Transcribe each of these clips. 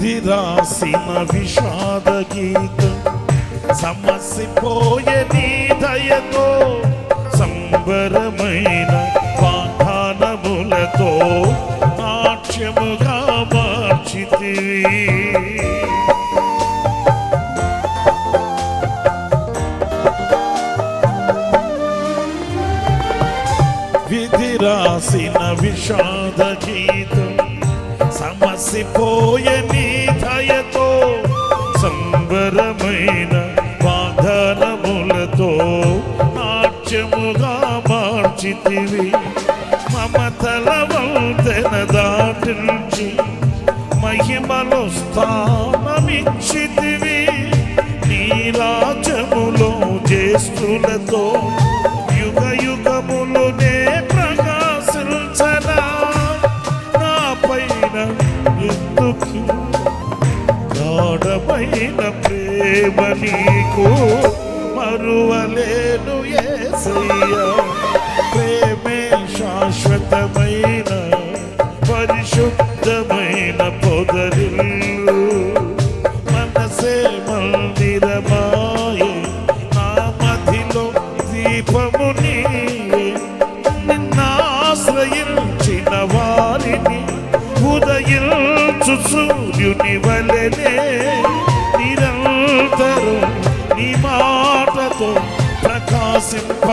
విధి రాసిన విషాద గీతం. సమసిపోయే నీ దయతో సంబరమైన వాగ్దానములతో నాట్యముగా మార్చితివి. విధి రాసిన విషాద గీతం. సమసిపోయే నీ దయతో సంబరమైన వాదనములతో నాట్యముగా మార్చితివి. మమతల వంతెన దాటించి మహిమలో స్థానమిచ్చితివి. నీ జ్యేష్ఠులతో అద్భుతమైన ప్రేమ నీకు మరువలేను ఏసయ్యా. ప్రేమే శాశ్వతమైన పరిశుద్ధమైన పొదరిల్లు. మనసే మందిరమాయే నా మధిలో దీపముని ఉదయించు సూర్యుని వలనే నిరంతరం నీ మాటతో ప్రకాశింపచేయుదు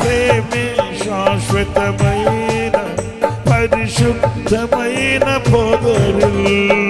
ప్రేమే శాశ్వతమైన పరిశుద్ధమైన పొదరిల్లు